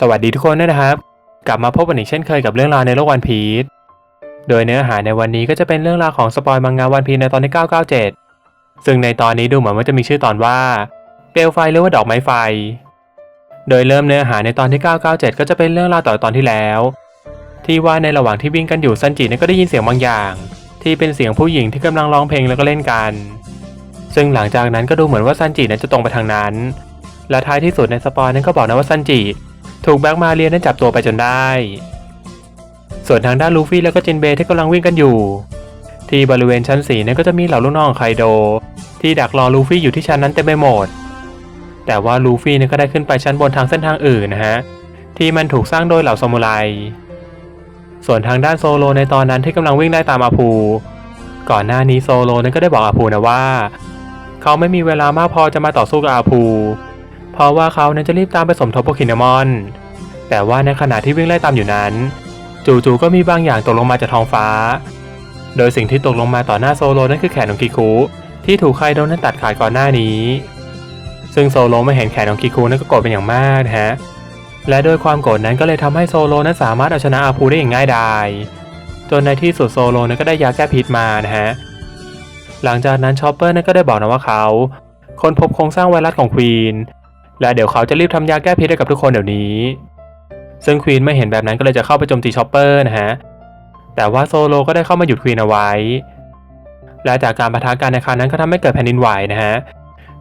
สวัสดีทุกคนด้วยนะครับ กลับมาพบกันอีกเช่นเคยกับเรื่องราวในโลกวันพีชโดยเนื้อหาในวันนี้ก็จะเป็นเรื่องราวของสปอยมังงะวันพีชในตอนที่ 997 ซึ่งในตอนนี้ดูเหมือนว่าจะมีชื่อตอนว่าเปลวไฟหรือว่าดอกไม้ไฟ โดยเริ่มเนื้อหาในตอนที่ 997 ก็จะเป็นเรื่องราวต่อตอนที่แล้ว ที่ว่าในระหว่างที่วิ่งกันอยู่ซันจิเนี่ยก็ได้ยินเสียงบางอย่าง ที่เป็นเสียงผู้หญิงที่กำลังร้องเพลงแล้วก็เล่นกัน ซึ่งหลังจากนั้นก็ดูเหมือนว่าซันจินั้นจะตรงไปทางนั้น และท้ายที่สุดในสปอยนั้นก็บอกนะว่าซันจิ ถูกแบ็กมาเรียนั้นจับตัวไปจนได้ ส่วนทางด้านลูฟี่แล้วก็จินเบย์ที่กำลังวิ่งกันอยู่ ที่บริเวณชั้นสีนั้นก็จะมีเหล่าลูกน้องไคโด ที่ดักรอลูฟี่อยู่ที่ชั้นนั้นเต็มไปหมด แต่ว่าลูฟี่นั้นก็ได้ขึ้นไปชั้นบนทางเส้นทางอื่นนะฮะที่มันถูกสร้างโดยเหล่าซามูไร ส่วนทางด้านโซโลในตอนนั้นที่กำลังวิ่งไล่ตามอาภู ก่อนหน้านี้โซโลนั้นก็ได้บอกอาภูนะว่า เขาไม่มีเวลามากพอจะมาต่อสู้กับอาภู เพราะว่าเขานั้นจะรีบตามไปสมทบโปเกมอน แต่ว่าในขณะที่วิ่งไล่ตามอยู่นั้น จู่ๆก็มีบางอย่างตกลงมาจากท้องฟ้า โดยสิ่งที่ตกลงมาต่อหน้าโซโลนั่นคือแขนของกิคุที่ถูกไคโดนั้นตัดขาดก่อนหน้านี้ ซึ่งโซโลเมื่อเห็นแขนของกิคุนั้นก็โกรธเป็นอย่างมากนะฮะและด้วยความโกรธนั้นก็เลยทำให้โซโลนั้นสามารถเอาชนะอาภูได้อย่างง่ายดายจนในที่สุดโซโลนั้นก็ได้ยาแก้พิษมานะฮะหลังจากนั้นชอปเปอร์นั้นก็ได้บอกนะว่าเขาค้นพบโครงสร้างไวรัสของควีน และเดี๋ยวเขาจะรีบทำยาแก้พิษให้กับทุกคนเดี๋ยวนี้ ซึ่งควีนเมื่อเห็นแบบนั้นก็เลยจะเข้าไปโจมตีชอปเปอร์นะฮะ แต่ว่าโซโลก็ได้เข้ามาหยุดควีนเอาไว้ และจากการประทะกันในครั้งนั้นก็ทำให้เกิดแผ่นดินไหวนะฮะ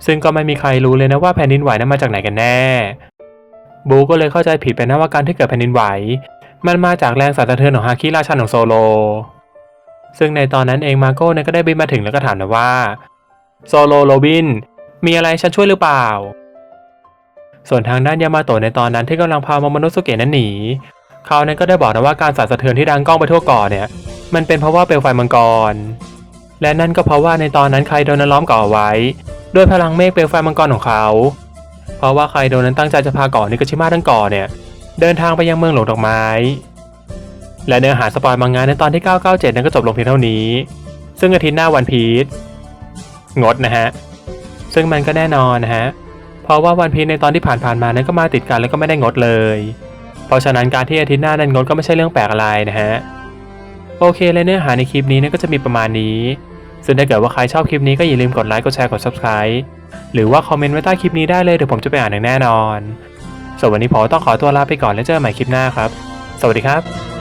ซึ่งก็ไม่มีใครรู้เลยนะว่าแผ่นดินไหวนั้นมาจากไหนกันแน่ บูก็เลยเข้าใจผิดไปนะว่าการที่เกิดแผ่นดินไหว มันมาจากแรงสั่นสะเทือนของฮาคิราชันของโซโล ซึ่งในตอนนั้นเองมาโก้เนี่ยก็ได้บินมาถึงแล้วก็ถามนะว่าโซโลโรบิน มีอะไรฉันช่วยหรือเปล่า ส่วนทางด้านยามาโตะในตอนนั้นที่กำลังพามโมโนสุเกะนั้นหนีเขานั้นก็ได้บอกนะว่าการสั่นสะเทือนที่ดังก้องไปทั่วเกาะเนี่ย มันเป็นเพราะว่าเปลวไฟมังกร และนั่นก็เพราะว่าในตอนนั้นใครโดนนั้นล้อมเกาะไว้ ด้วยพลังเมฆเปลวไฟมังกรของเขา เพราะว่าใครโดนนั้นตั้งใจจะพาเกาะนิกาชิมะทั้งเกาะเนี่ย เดินทางไปยังเมืองหลวงดอกไม้ และเนื้อหาสปอยมังงะในตอนที่ 997 นั้นก็จบลงเพียงเท่านี้ ซึ่งอาทิตย์หน้าวันพีชงดนะฮะ ซึ่งมันก็แน่นอนนะฮะ เพราะว่าวันพีในตอนที่ผ่านๆมานั้นก็มาติดกันแล้วก็ไม่ได้งดเลย เพราะฉะนั้นการที่อาทิตย์หน้านั้นงดก็ไม่ใช่เรื่องแปลกอะไรนะฮะ โอเคและเนื้อหาในคลิปนี้นี่ยก็จะมีประมาณนี้ ซึ่งถ้าเกิดว่าใครชอบคลิปนี้ก็อย่าลืมกดไลค์ กดแชร์ กด subscribe หรือว่าคอมเมนต์ไว้ใต้คลิปนี้ได้เลยเดี๋ยวผมจะไปอ่านอย่างแน่นอนส่วนวันนี้ผมต้องขอตัวลาไปก่อนแล้วเจอกันใหม่คลิปหน้าครับ สวัสดีครับ